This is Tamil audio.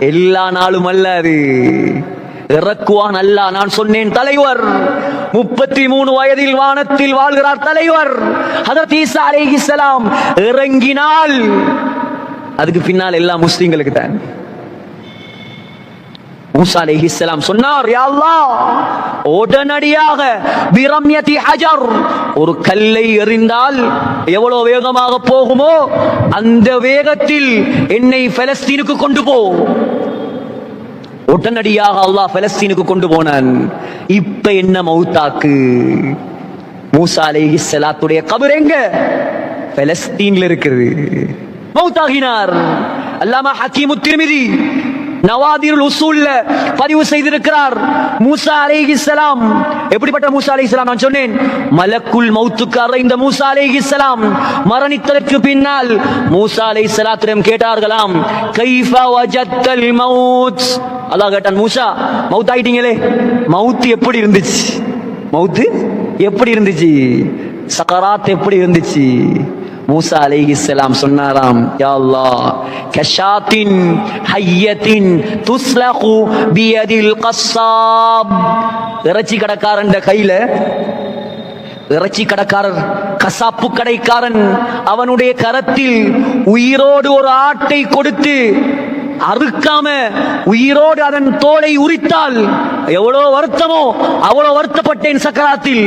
எல்லா நாளும் அல்ல அது. இறக்குவான் அல்ல. நான் சொன்னேன் தலைவர். முப்பத்தி மூணு வயதில் வானத்தில் வாழ்கிறார் தலைவர். ஹதரத் ஈசா அலைஹிஸ்ஸலாம் இறங்கினால் அதுக்கு பின்னால் எல்லா முஸ்லிம்களுக்கு தான் மூசா அலைஹிஸ்ஸலாம் சொன்னார் யாழ்லா அல்லாஹ் உடனடியாக பிரம்யதி ஹஜர் ஒரு கல்லை எறிந்தால் எவ்வளவு வேகமாக போகுமோ அந்த வேகத்தில் என்னை பலஸ்தீனுக்கு கொண்டு போ. உடனடியாக அல்லாஹ் பலஸ்தீனுக்கு கொண்டு போனான். இப்ப என்ன மௌத்தாக்கு? மூசா அலைஹிஸ்ஸலாத்துடைய கபர் எங்க? பலஸ்தீன்ல இருக்குது மௌத்தாகினார். அல்லாமா ஹக்கீமு திருமிதி நவாதிருல் உசூல்ல பதிவு செய்திருக்கிறார். மூசா அலைஹிஸ்ஸலாம் எப்படிப்பட்ட மூசா அலைஹிஸ்ஸலாம் நான் சொன்னேன் மலக்குல் மௌத்துக்கு அறைந்த மூசா அலைஹிஸ்ஸலாம் மரணித்ததற்கு பின்னால் மூசா அலைஹிஸ்ஸலாத்திடம் கேட்டார்களாம் கைஃபா வஜத்தல் மௌத் அல்லாஹ் கேட்டான் மூசா மவுத் ஆயிட்டீங்களே? மவுத் எப்படி இருந்துச்சு? மௌத்து எப்படி இருந்துச்சு? சக்கராத் எப்படி இருந்துச்சு? மூசா அலிஹிஸ்லாம் சொன்னாராம் யாழ்லா கஷாத்தின் ஹையத்தின் துஸ்லகு பியதில் கஸ்ஸாப். இறைச்சி கடக்காரன் கையில இறைச்சி கடக்காரர் கசாப்பு கடைக்காரன் அவனுடைய கரத்தில் உயிரோடு ஒரு ஆட்டை கொடுத்து அறுக்காம உயிரோடு அதன் தோலை உரித்தால் எவ்வளவு வருத்தமோ அவ்வளவு வருத்தப்பட்டேன் சக்கராத்தில்.